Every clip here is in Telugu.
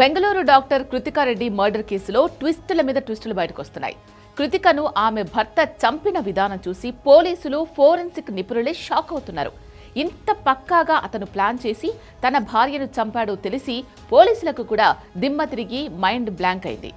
బెంగళూరు డాక్టర్ కృతికారెడ్డి మర్డర్ కేసులో ట్విస్టుల మీద ట్విస్టులు బయటకు వస్తున్నాయి కృతికను ఆమె భర్త చంపిన విధానం చూసి పోలీసులు ఫోరెన్సిక్ నిపుణులే షాక్ అవుతున్నారు. ఇంత పక్కాగా అతను ప్లాన్ చేసి తన భార్యను చంపాడో తెలిసి పోలీసులకు కూడా దిమ్మ తిరిగి మైండ్ బ్లాంక్ అయింది.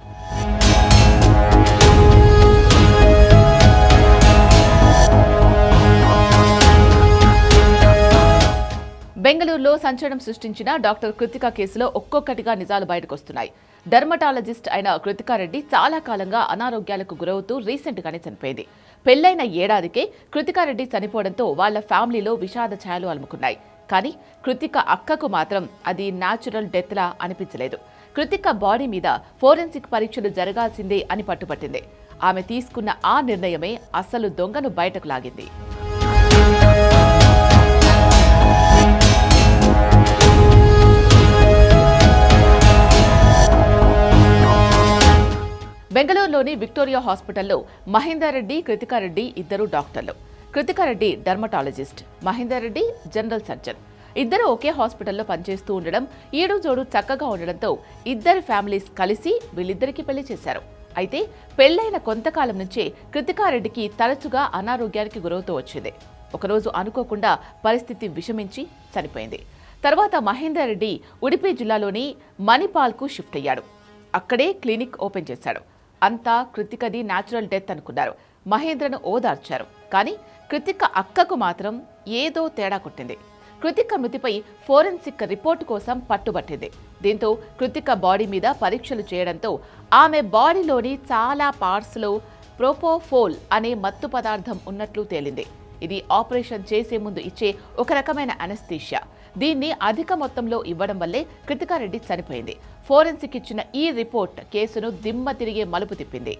బెంగళూరులో సంచలనం సృష్టించిన డాక్టర్ కృతిక కేసులో ఒక్కొక్కటిగా నిజాలు బయటకు వస్తున్నాయి డర్మటాలజిస్ట్ అయిన కృతికారెడ్డి చాలా కాలంగా అనారోగ్యాలకు గురవుతూ రీసెంట్గానే చనిపోయింది పెళ్ళైన ఏడాదికే కృతికారెడ్డి చనిపోవడంతో వాళ్ళ ఫ్యామిలీలో విషాద ఛాయలు అలుముకున్నాయి. కానీ కృతిక అక్కకు మాత్రం అది న్యాచురల్ డెత్లా అనిపించలేదు. కృతిక బాడీ మీద ఫోరెన్సిక్ పరీక్షలు జరగాల్సిందే అని పట్టుపట్టింది ఆమె తీసుకున్న ఆ నిర్ణయమే అసలు దొంగను బయటకు లాగింది. ఢిల్లీలోని విక్టోరియా హాస్పిటల్లో మహేందర్రెడ్డి కృతికారెడ్డి ఇద్దరు డాక్టర్లు. Kruthika Reddy dermatologist Mahender Reddy general surgeon. ఇద్దరు ఒకే హాస్పిటల్లో పనిచేస్తూ ఉండడం ఏడు జోడు చక్కగా ఉండడంతో ఇద్దరి ఫ్యామిలీస్ కలిసి వీళ్ళిద్దరికీ పెళ్ళి చేశారు. అయితే పెళ్ళైన కొంతకాలం నుంచే కృతికారెడ్డికి తరచుగా అనారోగ్యానికి గురవుతూ వచ్చింది. ఒకరోజు అనుకోకుండా పరిస్థితి విషమించి చనిపోయింది. తర్వాత మహేందర్ రెడ్డి ఉడిపి జిల్లాలోని మణిపాల్కు షిఫ్ట్ అయ్యాడు. అక్కడే క్లినిక్ ఓపెన్ చేశాడు. అంతా కృతికది న్యాచురల్ డెత్ అనుకున్నారు. మహేంద్రను ఓదార్చారు. కానీ కృతిక అక్కకు మాత్రం ఏదో తేడా కొట్టింది. కృతిక మృతిపై ఫోరెన్సిక్ రిపోర్టు కోసం పట్టుబట్టింది. దీంతో కృతిక బాడీ మీద పరీక్షలు చేయడంతో ఆమె బాడీలోని చాలా పార్ట్స్లో ప్రోపోఫోల్ అనే మత్తు పదార్థం ఉన్నట్లు తేలింది. ఇది ఆపరేషన్ చేసే ముందు ఇచ్చే ఒక రకమైన అనస్థీషియా దీన్ని అధిక మొత్తంలో ఇవ్వడం వల్లే కృతికారెడ్డి చనిపోయింది. ఫోరెన్సిక్ ఇచ్చిన ఈ రిపోర్ట్ కేసును దిమ్మ తిరిగే మలుపు తిప్పింది.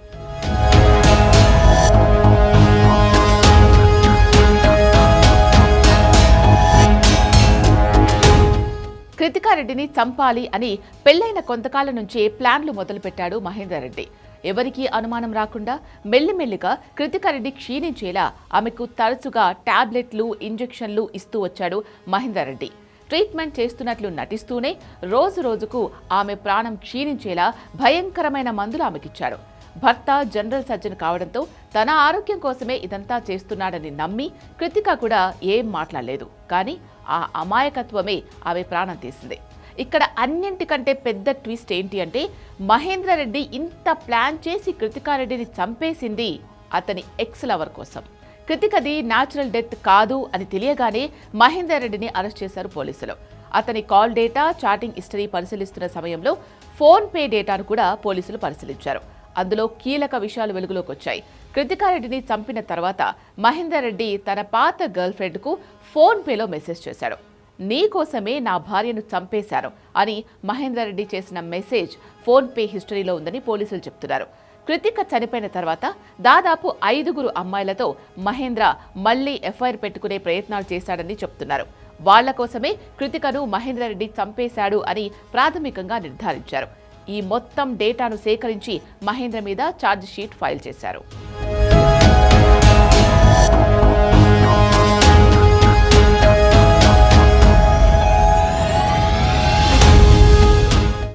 కృతికారెడ్డిని చంపాలి అని పెళ్ళైన కొంతకాలం నుంచే ప్లాన్లు మొదలుపెట్టాడు మహేందర్ రెడ్డి. ఎవరికీ అనుమానం రాకుండా మెల్లిమెల్లిగా కృతికారెడ్డి క్షీణించేలా ఆమెకు తరచుగా టాబ్లెట్లు ఇంజెక్షన్లు ఇస్తూ వచ్చాడు మహేందర్ రెడ్డి. ట్రీట్మెంట్ చేస్తున్నట్లు నటిస్తూనే రోజు రోజుకు ఆమె ప్రాణం క్షీణించేలా భయంకరమైన మందులు ఆమెకిచ్చాడు భర్త జనరల్ సర్జన్ కావడంతో తన ఆరోగ్యం కోసమే ఇదంతా చేస్తున్నాడని నమ్మి కృతిక కూడా ఏం మాట్లాడలేదు. కానీ ఆ అమాయకత్వమే ఆమె ప్రాణం తీసింది. ఇక్కడ అన్నింటికంటే పెద్ద ట్విస్ట్ ఏంటి అంటే మహేంద్ర రెడ్డి ఇంత ప్లాన్ చేసి కృతికారెడ్డిని చంపేసింది అతని ఎక్స్ లవర్ కోసం. కృతికది న్యాచురల్ డెత్ కాదు అని తెలియగానే మహేందర్ రెడ్డిని అరెస్ట్ చేశారు పోలీసులు. అతని కాల్ డేటా చాటింగ్ హిస్టరీ పరిశీలిస్తున్న సమయంలో ఫోన్ పే డేటాను కూడా పోలీసులు పరిశీలించారు. అందులో కీలక విషయాలు వెలుగులోకి వచ్చాయి. కృతికారెడ్డిని చంపిన తర్వాత మహేందర్ రెడ్డి తన పాత గర్ల్ ఫ్రెండ్కు ఫోన్ పేలో మెసేజ్ చేశాడు. నీ కోసమే నా భార్యను చంపేశారు అని మహేందర్ రెడ్డి చేసిన మెసేజ్ ఫోన్ పే హిస్టరీలో ఉందని పోలీసులు చెప్తున్నారు. కృతిక చనిపోయిన తర్వాత దాదాపు ఐదుగురు అమ్మాయిలతో మహేంద్ర మళ్ళీ ఎఫ్ఐఆర్ పెట్టుకునే ప్రయత్నాలు చేశాడని చెప్తున్నారు. వాళ్ళ కోసమే కృతికను మహేంద్ర రెడ్డి చంపేశాడు అని ప్రాథమికంగా నిర్ధారించారు. ఈ మొత్తం డేటాను సేకరించి మహేంద్ర మీద ఛార్జ్ షీట్ ఫైల్ చేశారు.